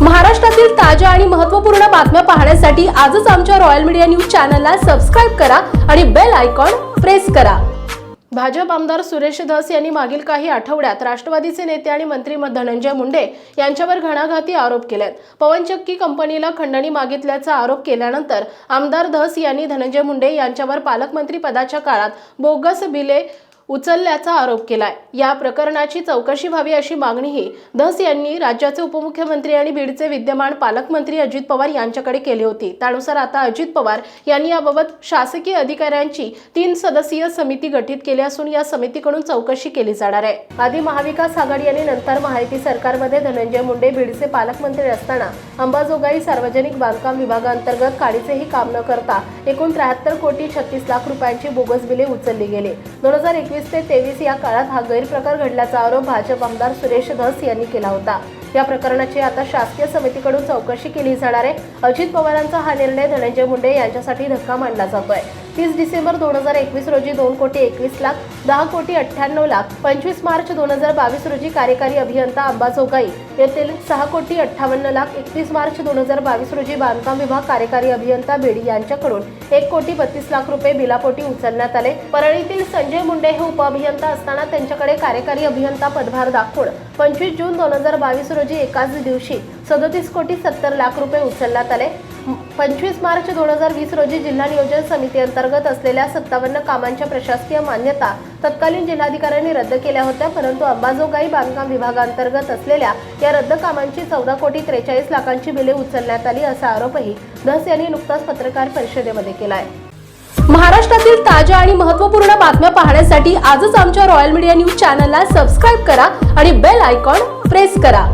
महाराष्ट्रातील ताज्या आणि महत्त्वपूर्ण बातम्या पाहण्यासाठी आजच आमच्या रॉयल मीडिया न्यूज चॅनलला सबस्क्राईब करा आणि बेल आयकॉन प्रेस करा. भाजप आमदार सुरेश धस यांनी मागील काही आठवड्यात राष्ट्रवादीचे नेते आणि मंत्री धनंजय मुंडे यांच्यावर घणाघाती आरोप केलेत. पवनचक्की कंपनीला खंडणी मागितल्याचा आरोप केल्यानंतर आमदार धस यांनी धनंजय मुंडे यांच्यावर पालकमंत्री पदाच्या काळात बोगस बिले उचलल्याचा आरोप केलाय. या प्रकरणाची चौकशी व्हावी अशी मागणीही धस यांनी राज्याचे उपमुख्यमंत्री आणि बीडचे विद्यमान पालकमंत्री अजित पवार यांच्याकडे केली होती. त्यानुसार आता अजित पवार यांनी याबाबत शासकीय अधिकाऱ्यांची तीन सदस्यीय समिती गठीत केली असून या समितीकडून चौकशी केली जाणार आहे. आधी महाविकास आघाडी आणि नंतर माहिती सरकारमध्ये धनंजय मुंडे बीडचे पालकमंत्री असताना अंबाजोगाई सार्वजनिक बांधकाम विभागांतर्गत काडीचेही काम न करता एकूण त्र्याहत्तर कोटी छत्तीस लाख रुपयांची बोगस बिले उचलली गेली. दोन हजार एकवीस ते तेवीस या काळात हा गैरप्रकार घडल्याचा आरोप भाजप आमदार सुरेश धस यांनी केला होता. या प्रकरणाची आता शासकीय समितीकडून चौकशी केली जाणार आहे. अजित पवारांचा हा निर्णय धनंजय मुंडे यांच्यासाठी धक्का मानला जातोय. तीस डिसेंबर दोन हजार एकवीस रोजी दोन कोटी एकवीस लाख दहा कोटी अठ्ठ्याण्णव लाख पंचवीस मार्च दोन हजार बावीस रोजी कार्यकारी अभियंता अंबाजोगाई येथील सहा कोटी अठ्ठावन्न लाख एकतीस मार्च दोन हजार बावीस रोजी बांधकाम विभाग कार्यकारी अभियंता बेडी यांच्याकडून एक कोटी बत्तीस लाख रुपये बिलापोटी उचलण्यात आले. परळीतील संजय मुंडे हे उपअभियंता असताना त्यांच्याकडे कार्यकारी अभियंता पदभार दाखवून पंचवीस जून दोन हजार बावीस रोजी एकाच दिवशी सदोतीस कोटी सत्तर लाख रुपये उचलण्यात आले. पंचवीस मार्च दोन हजार वीस रोजी जिल्हा नियोजन समिती अंतर्गत असलेल्या सत्तावन्न कामांच्या प्रशासकीय मान्यता तत्कालीन जिल्हाधिकाऱ्यांनी रद्द केल्या होत्या परंतु अंबाजोगाई बांधकाम विभागांतर्गत असलेल्या या रद्द कामांची चौदा कोटी त्रेचाळीस लाखांची बिले उचलण्यात आली असा आरोपही धस यांनी नुकताच पत्रकार परिषदेमध्ये केला आहे महाराष्ट्रातील ताज्या आणि महत्त्वपूर्ण बातम्या पाहण्यासाठी आजच आमच्या रॉयल मीडिया न्यूज चॅनलला सबस्क्राईब करा आणि बेल आयकॉन प्रेस करा.